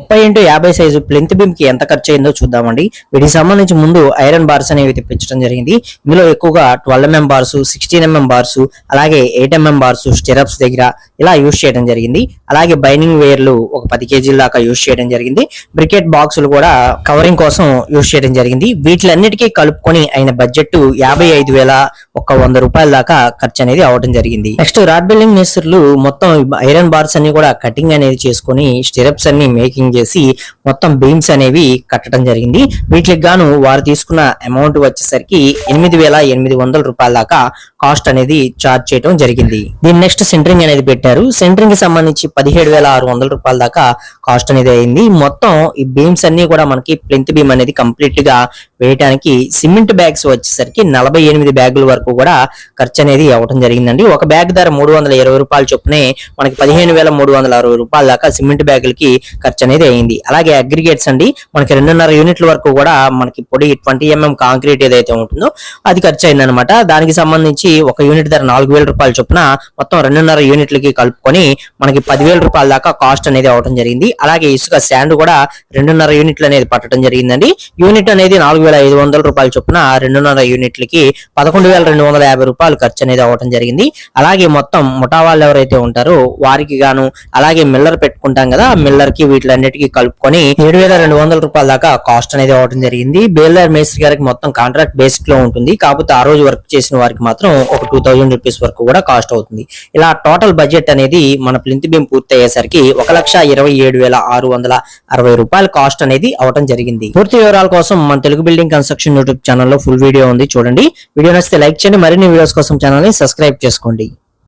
ముప్పై ఇంటూ యాభై size plinth బీమ్కి ఎంత ఖర్చు అయిందో చూద్దామండి. వీటికి సంబంధించి ముందు ఐరన్ బార్స్ అనేవి తెప్పించడం జరిగింది. ఇందులో ఎక్కువగా twelve MM bars sixteen MM bars అలాగే ఎయిట్ ఎంఎం బార్స్ స్టెరప్స్ దగ్గర ఇలా యూజ్ చేయడం జరిగింది. అలాగే బైనింగ్ వేర్లు ఒక పది కేజీల దాకా యూజ్ చేయడం జరిగింది. బ్రికెట్ బాక్సులు కూడా కవరింగ్ కోసం యూజ్ చేయడం జరిగింది. వీటిలన్నిటికీ కలుపుకొని అయిన బడ్జెట్ యాభై ఐదు వేల ఒక వంద రూపాయల దాకా ఖర్చు అనేది అవడం జరిగింది. నెక్స్ట్ రాడ్ బిల్డింగ్ మేస్త్రులు మొత్తం ఐరన్ బార్స్ అన్ని కూడా కటింగ్ అనేది చేసుకొని స్టిరప్స్ అన్ని మేకింగ్ చేసి మొత్తం బీమ్స్ అనేవి కట్టడం జరిగింది. వీటికి గాను వారు తీసుకున్న అమౌంట్ వచ్చేసరికి ఎనిమిది వేల ఎనిమిది వందల రూపాయల దాకా కాస్ట్ అనేది చార్జ్ చేయడం జరిగింది. దీని నెక్స్ట్ సెంటరింగ్ అనేది పెట్టారు. సెంటరింగ్కి సంబంధించి పదిహేడు వేల ఆరు వందల రూపాయల దాకా కాస్ట్ అనేది అయింది. మొత్తం ఈ బీమ్స్ అన్ని కూడా మనకి ప్లింత్ బీమ్ అనేది కంప్లీట్గా వేయటానికి సిమెంట్ బ్యాగ్స్ వచ్చేసరికి నలభై ఎనిమిది బ్యాగుల వరకు కూడా ఖర్చు అనేది అవ్వడం జరిగిందండి. ఒక బ్యాగ్ ధర మూడు వందల ఇరవై రూపాయలు చొప్పునే మనకి పదిహేను వేల మూడు వందల అరవై రూపాయల దాకా సిమెంట్ బ్యాగులకి ఖర్చు అనేది అయింది. అలాగే అగ్రిగేట్స్ అండి మనకి రెండున్నర యూనిట్ల వరకు కూడా మనకి పొడి ట్వంటీ ఎంఎం కాంక్రీట్ ఏదైతే ఉంటుందో అది ఖర్చు అయిందనమాట దానికి సంబంధించి ఒక యూనిట్ ధర నాలుగు వేల రూపాయల చొప్పున మొత్తం రెండున్నర యూనిట్లకి కలుపుకొని మనకి పదివేల రూపాయల దాకా కాస్ట్ అనేది అవడం జరిగింది. అలాగే ఇసుక స్టాండ్ కూడా రెండున్నర యూనిట్లు అనేది పట్టడం జరిగిందండి. యూనిట్ అనేది నాలుగు వేల ఐదు వందల రూపాయల చొప్పున రెండున్నర యూనిట్లకి పదకొండు వేల రెండు వందల యాభై రూపాయలు ఖర్చు అనేది అవ్వడం జరిగింది. అలాగే మొత్తం ముఠా వాళ్ళు ఎవరైతే ఉంటారో వారికి గాను అలాగే మిల్లర్ పెట్టుకుంటాం కదా మిల్లర్కి వీటిలన్నిటికీ కలుపుకొని ఏడు వేల రెండు వందల రూపాయల దాకా కాస్ట్ అనేది అవ్వడం జరిగింది. బేలర్ మేస్త్రి గారికి మొత్తం కాంట్రాక్ట్ బేసిక్లో ఉంటుంది. కాకపోతే ఆ రోజు వర్క్ చేసిన వారికి మాత్రం ఒక టూ థౌజండ్ రూపీస్ వరకు కూడా కాస్ట్ అవుతుంది. ఇలా టోటల్ బడ్జెట్ అనేది మన ప్లింత్ బీమ్ పూర్తి అయ్యేసరికి ఒక లక్ష ఇరవై ఏడు వేల ఆరు వందల అరవై రూపాయల కాస్ట్ అనేది అవటం జరిగింది. పూర్తి వివరాల కోసం మన తెలుగు బిల్డింగ్ కన్స్ట్రక్షన్ యూట్యూబ్ ఛానల్లో ఫుల్ వీడియో ఉంది. చూడండి. వీడియో నచ్చితే లైక్ చేయండి. మరిన్ని వీడియోస్ కోసం ఛానల్ని సబ్స్క్రైబ్ చేసుకోండి.